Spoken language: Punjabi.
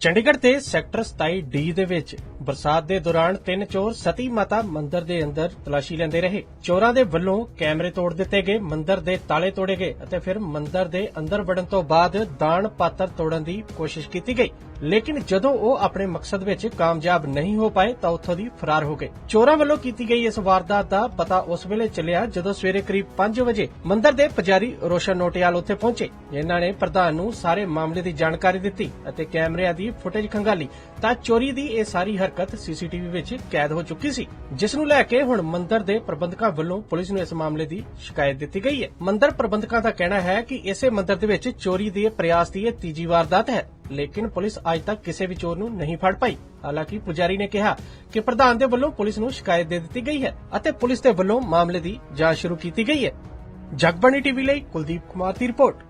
ਚੰਡੀਗੜ੍ਹ ਤੇ ਸੈਕਟਰ 27D ਦੇ ਵਿੱਚ ਬਰਸਾਤ ਦੇ ਦੌਰਾਨ ਤਿੰਨ ਚੋਰ ਸਤੀ ਮਾਤਾ ਮੰਦਿਰ ਦੇ ਅੰਦਰ ਤਲਾਸ਼ੀ ਲੈਂਦੇ ਰਹੇ। ਚੋਰਾਂ ਦੇ ਵੱਲੋਂ ਕੈਮਰੇ ਤੋੜ ਦਿੱਤੇ ਗਏ, ਮੰਦਿਰ ਦੇ ਤਾਲੇ ਤੋੜੇ ਗਏ ਅਤੇ ਫਿਰ ਮੰਦਿਰ ਦੇ ਅੰਦਰ ਵੜਨ ਤੋਂ ਬਾਅਦ ਦਾਨ ਪਾਤਰ ਤੋੜਨ ਦੀ ਕੋਸ਼ਿਸ਼ ਕੀਤੀ ਗਈ। ਲੇਕਿਨ ਜਦੋਂ ਉਹ ਆਪਣੇ ਮਕਸਦ ਵਿੱਚ ਕਾਮਯਾਬ ਨਹੀਂ ਹੋ ਪਾਏ ਤਾਂ ਉੱਥੋਂ ਦੀ ਫਰਾਰ ਹੋ ਗਏ। ਚੋਰਾਂ ਵੱਲੋਂ ਕੀਤੀ ਗਈ ਇਸ ਵਾਰਦਾਤ ਦਾ ਪਤਾ ਉਸ ਵੇਲੇ ਚੱਲਿਆ ਜਦੋਂ ਸਵੇਰੇ ਕਰੀਬ 5 ਵਜੇ ਮੰਦਿਰ ਦੇ ਪੁਜਾਰੀ ਰੋਸ਼ਨ ਨੋਟਿਆਲ ਉੱਥੇ ਪਹੁੰਚੇ। ਜਿਨ੍ਹਾਂ ਨੇ ਪ੍ਰਧਾਨ ਨੂੰ ਸਾਰੇ ਮਾਮਲੇ ਦੀ ਜਾਣਕਾਰੀ ਦਿੱਤੀ ਅਤੇ ਕੈਮਰਿਆਂ ਦੀ ਫੁਟੇਜ ਖੰਗਾਲੀ ਤਾਂ ਚੋਰੀ ਦੀ ਇਹ ਸਾਰੀ ਹਰਕਤ ਸੀਸੀਟੀਵੀ ਵਿੱਚ ਕੈਦ ਹੋ ਚੁੱਕੀ ਸੀ, ਜਿਸ ਨੂੰ ਲੈ ਕੇ ਹੁਣ ਮੰਦਿਰ ਦੇ ਪ੍ਰਬੰਧਕਾਂ ਵੱਲੋਂ ਪੁਲਿਸ ਨੂੰ ਇਸ ਮਾਮਲੇ ਦੀ ਸ਼ਿਕਾਇਤ ਦਿੱਤੀ ਗਈ ਹੈ। ਮੰਦਿਰ ਪ੍ਰਬੰਧਕਾਂ ਦਾ ਕਹਿਣਾ ਹੈ ਕਿ ਇਸੇ ਮੰਦਿਰ ਦੇ ਵਿੱਚ ਚੋਰੀ ਦੇ ਪ੍ਰਯਾਸ ਦੀ ਇਹ ਤੀਜੀ ਵਾਰਦਾਤ ਹੈ, ਲੇਕਿਨ ਪੁਲਿਸ ਅੱਜ ਤੱਕ ਕਿਸੇ ਵੀ ਚੋਰ ਨੂੰ ਨਹੀਂ ਫੜ ਪਾਈ। ਹਾਲਾਂਕਿ ਪੁਜਾਰੀ ਨੇ ਕਿਹਾ ਕਿ ਪ੍ਰਧਾਨ ਦੇ ਵੱਲੋਂ ਪੁਲਿਸ ਨੂੰ ਸ਼ਿਕਾਇਤ ਦੇ ਦਿੱਤੀ ਗਈ ਹੈ ਅਤੇ ਪੁਲਿਸ ਦੇ ਵੱਲੋਂ ਮਾਮਲੇ ਦੀ ਜਾਂਚ ਸ਼ੁਰੂ ਕੀਤੀ ਗਈ ਹੈ। ਜਗਬਾਣੀ ਟੀਵੀ ਲਈ ਕੁਲਦੀਪ ਕੁਮਾਰ ਦੀ ਰਿਪੋਰਟ।